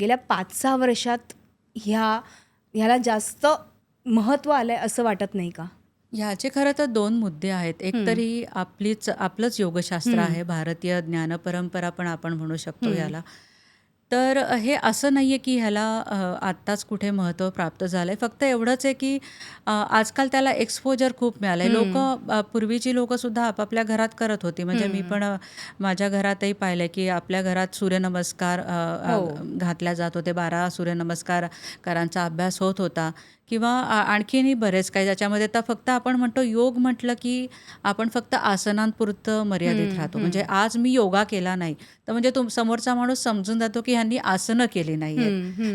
गेल्या पाच सहा वर्षात ह्या ह्याला जास्त महत्त्व आलं आहे असं वाटत नाही का? ह्याचे खरं तर दोन मुद्दे आहेत. एक तरी आपलीच आपलंच योगशास्त्र आहे. भारतीय ज्ञानपरंपरा पण आपण म्हणू शकतो ह्याला तर हे असं नाही आहे की ह्याला अ, आत्ताच कुठे महत्त्व प्राप्त झालं आहे फक्त एवढंच आहे की अ, आजकाल त्याला एक्सपोजर खूप मिळालं आहे लोक पूर्वीची लोकंसुद्धा आपापल्या घरात करत होती. म्हणजे मी पण अ, माझ्या घरातही पाहिलं की आपल्या घरात सूर्यनमस्कार अ, अ, घातल्या जात होते. बारा सूर्यनमस्कारांचा अभ्यास होत होता. किंवा आणखीनही बरेच काही. ज्याच्यामध्ये आता फक्त आपण म्हणतो योग म्हटलं की आपण फक्त आसनांपुरतं मर्यादित राहतो. म्हणजे आज मी योगा केला नाही तर म्हणजे तुम समोरचा माणूस समजून जातो की ह्यांनी आसनं केली नाही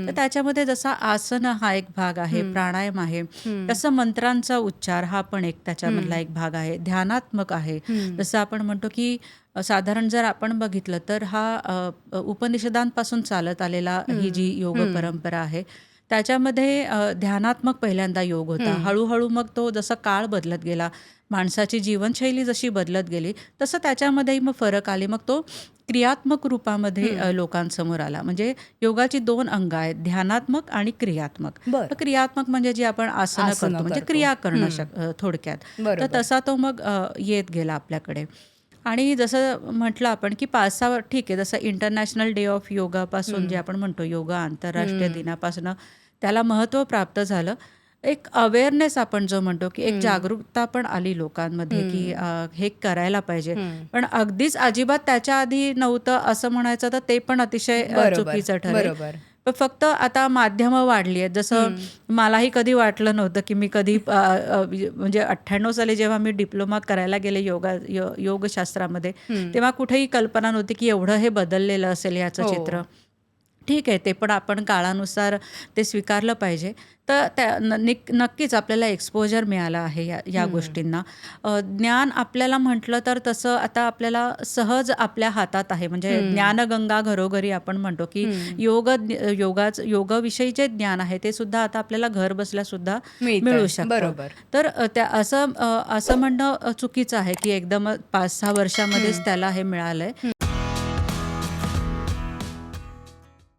तर त्याच्यामध्ये जसा आसन हा एक भाग आहे प्राणायाम आहे तसं मंत्रांचा उच्चार हा पण एक त्याच्यामधला एक भाग आहे. ध्यानात्मक आहे. जसं आपण म्हणतो की साधारण जर आपण बघितलं तर हा उपनिषदांपासून चालत आलेला ही जी योग परंपरा आहे त्याच्यामध्ये ध्यानात्मक पहिल्यांदा योग होता. हळूहळू मग तो जसा काळ बदलत गेला माणसाची जीवनशैली जशी बदलत गेली तसं त्याच्यामध्येही मग फरक आले. मग तो क्रियात्मक रूपामध्ये लोकांसमोर आला. म्हणजे योगाची दोन अंग आहेत ध्यानात्मक आणि क्रियात्मक. क्रियात्मक म्हणजे जी आपण आसनं करतो म्हणजे. क्रिया करणं शक थोडक्यात. तर. तसा तो मग येत गेला आपल्याकडे. आणि जसं म्हटलं आपण की पाच सहा ठीक आहे जसं इंटरनॅशनल डे ऑफ योगापासून जे आपण म्हणतो योगा आंतरराष्ट्रीय दिनापासून त्याला महत्त्व प्राप्त झालं. एक अवेअरनेस आपण जो म्हणतो की एक जागरूकता पण आली लोकांमध्ये की हे करायला पाहिजे. पण अगदीच अजिबात त्याच्या आधी नव्हतं असं म्हणायचं तर ते पण अतिशय चुकीचं ठरेल. फक्त आता माध्यमं वाढली आहेत. जसं मलाही कधी वाटलं नव्हतं की मी कधी म्हणजे अठ्ठ्याण्णव साली जेव्हा मी डिप्लोमा करायला गेले योगा योगशास्त्रामध्ये तेव्हा कुठेही कल्पना नव्हती की एवढं हे बदललेलं असेल याचं हो. चित्र. ठीक आहे ते पण आपण काळानुसार ते स्वीकारलं पाहिजे. तर त्या निक- नक्कीच आपल्याला एक्सपोजर मिळालं आहे या या गोष्टींना. ज्ञान आपल्याला म्हटलं तर तसं आता आपल्याला सहज आपल्या हातात आहे. म्हणजे ज्ञानगंगा घरोघरी आपण म्हणतो की योग योगाच योगाविषयी जे ज्ञान आहे ते सुद्धा आता आपल्याला घर बसल्या सुद्धा. मिळू शकतं. बरोबर. तर त्या असं असं म्हणणं चुकीचं आहे की एकदम पाच सहा वर्षामध्येच त्याला हे मिळालंय.